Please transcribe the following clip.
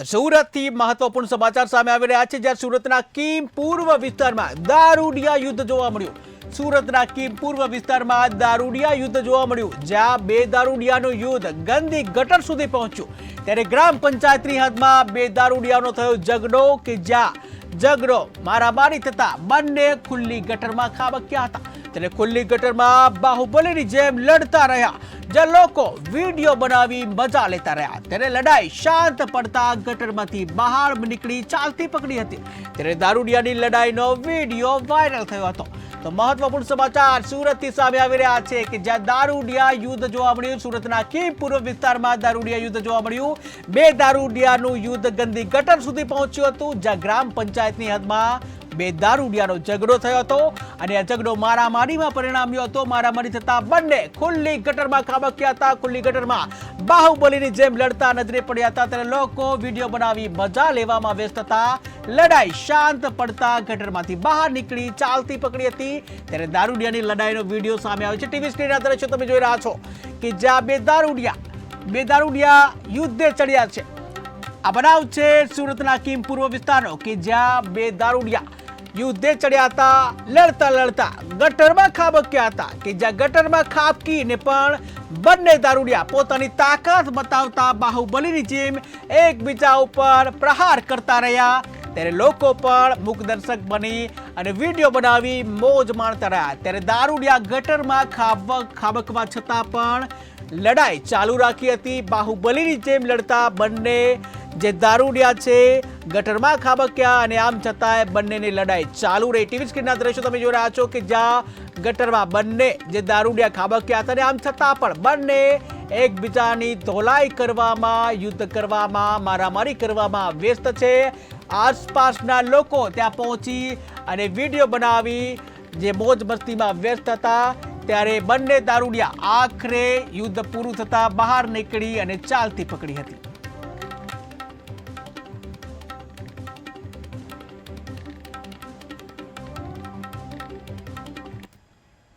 સુરતથી મહત્વપૂર્ણ સમાચાર સામે આવી રહ્યા છે, જ્યાં સુરતના કીમ પૂર્વ વિસ્તારમાં દારૂડિયા યુદ્ધ જોવા મળ્યું. સુરતના કિમ પૂર્વ વિસ્તારમાં દારૂડિયા યુદ્ધ જોવા મળ્યું, જ્યાં બે દારૂડિયાનું યુદ્ધ ગંદી ગટર સુધી પહોંચ્યું. ત્યારે ગ્રામ પંચાયતની હદમાં બે દારૂડિયાનો થયો ઝઘડો કે જ્યાં ઝઘડો મારામારી થતા બંને ખુલ્લી ગટરમાં ખાબક્યા હતા. ત્યારે ખુલ્લી ગટરમાં બાહુબલીની જેમ લડતા રહ્યા. જે લોકો વીડિયો બનાવી મજા લેતા રહ્યા. ત્યારે લડાઈ શાંત પડતા ગટરમાંથી બહાર નીકળી ચાલતી પકડી હતી. ત્યારે દારૂડિયાની લડાઈનો વીડિયો વાયરલ થયો હતો. તો મહત્વપૂર્ણ સમાચાર સુરતથી સામે આવી રહ્યા છે કે જ્યાં દારૂડિયા યુદ્ધ જોવા મળ્યું. સુરતના કી પૂર્વ વિસ્તારમાં દારૂડિયા યુદ્ધ જોવા મળ્યું. બે દારૂડિયાનું યુદ્ધ ગંદી ગટર સુધી પહોંચ્યું હતું, જ્યાં ગ્રામ પંચાયતની હદમાં બે દારૂડિયાનો ઝઘડો થયો હતો અને આ ઝઘડો મારામારીમાં પરિણામ્યો હતો. મારામારી થતા બંને ખુલ્લી ગટરમાં ખાબક્યા હતા. ખુલ્લી ગટરમાં બાહુબલીની જેમ લડતા નજરે પડ્યા હતા. ત્યારે લોકો વીડિયો બનાવી મજા લેવામાં વ્યસ્ત હતા. લડાઈ શાંત પડતા ગટરમાંથી બહાર નીકળી ચાલતી પકડી હતી. ત્યારે દારૂડિયાની લડાઈનો વીડિયો સામે આવ્યો છે. ટીવી સ્ક્રીનના દ્રશ્યો તમે જોઈ રહ્યા છો કે જ્યાં બે દારૂડિયા બે દારૂડિયા યુદ્ધે ચડ્યા છે. આ બનાવ છે સુરતના કિમ પૂર્વ વિસ્તારનો કે જ્યાં બે દારૂડિયા યુદ્ધે ચડ્યા હતા લડતા લડતા, ગટરમાં ખાબક્યા હતા કે જ્યાં ગટરમાં ખાબકીને પણ બંને દારૂડિયા પોતાની તાકાત બતાવતા બાહુબલીની જેમ એકબીજા ઉપર પ્રહાર કરતા રહ્યા. ત્યારે લોકો પણ મુખદર્શક બની અને વીડિયો બનાવી મોજ માણતા રહ્યા. ત્યારે દારૂડિયા ગટરમાં ખાબક ખાબકવા છતાં પણ લડાઈ ચાલુ રાખી હતી. બાહુબલીની જેમ લડતા બંને જે દારૂડિયા છે, ગટરમાં ખાબક્યા અને આમ છતાંય બંનેની લડાઈ ચાલુ રહી. ટીવી સ્ક્રીનના દ્રશ્યો તમે જોઈ રહ્યા છો કે જ્યાં ગટરમાં બંને જે દારૂડિયા ખાબક્યા હતા અને આમ છતાં પણ બંને એકબીજાની ધોલાઈ કરવામાં, યુદ્ધ કરવામાં, મારામારી કરવામાં વ્યસ્ત છે. આસપાસના લોકો ત્યાં પહોંચી અને વીડિયો બનાવી જે મોજ મસ્તીમાં વ્યસ્ત હતા, ત્યારે બંને દારૂડિયા આખરે યુદ્ધ પૂરું થતાં બહાર નીકળી અને ચાલતી પકડી હતી.